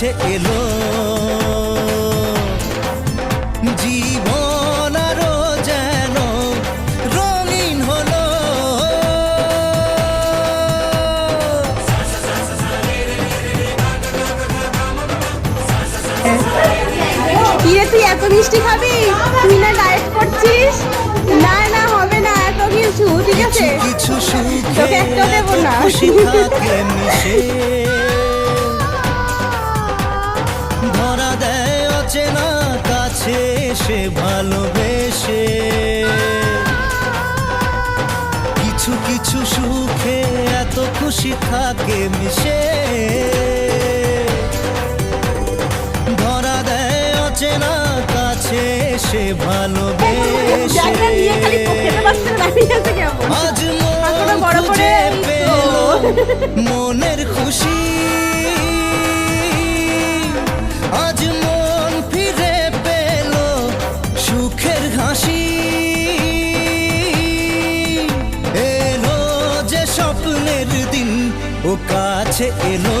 কাছে এলো। জীবন আরও যেন রঙিন হলো। কি তুই এত মিষ্টি খাবি? তুই না ডায়েট করছিস? না না হবে না এত কিছু ঠিক আছে? তোকে একটাও দেবো না। সে ভালোবেসে কিছু কিছু সুখে এত খুশি থাকে মিশে। ধরা দেয় অচেনা কাছে সে ভালোবেসে। কেমন। আজ মন মনের খুশি। আজ মন সুখের হাসি। এলো যে স্বপ্নের দিন ও কাছে এলো।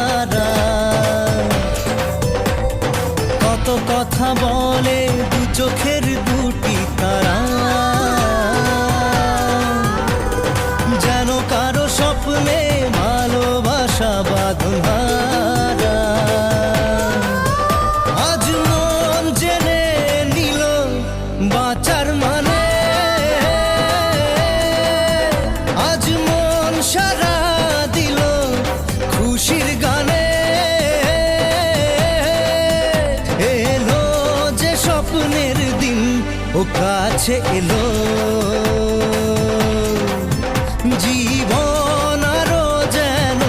ও কাছে এলো। জীবন আরও যেন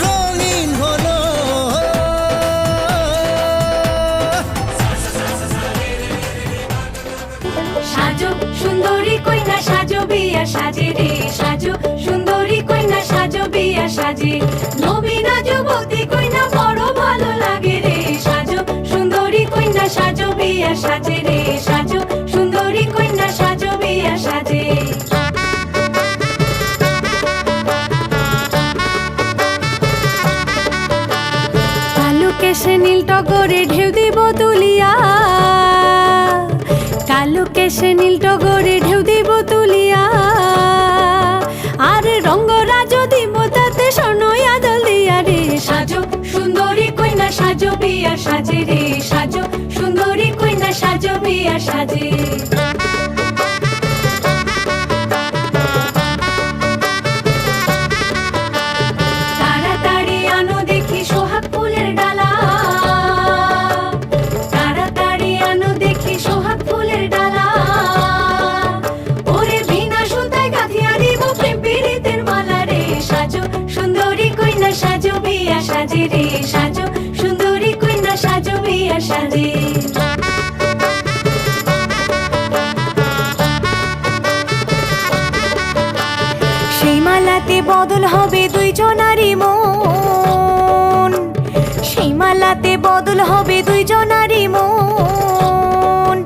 রঙিন হলো। সাজো সুন্দরী কইনা সাজো বিয়া সাজে রে সাজো সুন্দরী কইনা সাজো বিয়া সাজে নবীনা যুবতী কইনা বড় ভালো লাগে রে। সাজো সুন্দরী কইনা সাজো বিয়া সাজে সাজে কালো কেশে নীল টগরে ঢেউ দিব তুলিয়া। কালো কেশে নীল টগরে ঢেউ দিব তুলিয়া। আর রঙ্গরাজ দিব তাতে সোনই আদল দিয়া রে। সাজো সুন্দরী কইনা, সাজো বিয়া সাজে রে। সাজো সুন্দরী কইনা, সাজো বিয়া সাজে। সাজে রে, সাজো। সুন্দরী কন্যা, সাজো বিয়া সাজে। সেই মালাতে বদল হবে দুই জনারি মন। সেই মালাতে বদল হবে মন।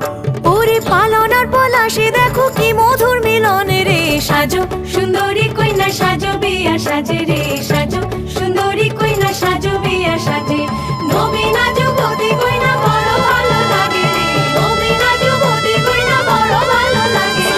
পালনার পলাশে দেখো কি মধুর মিলন রে, সাজো। সুন্দরী কইনা সাজো বিয়া সাজে রে।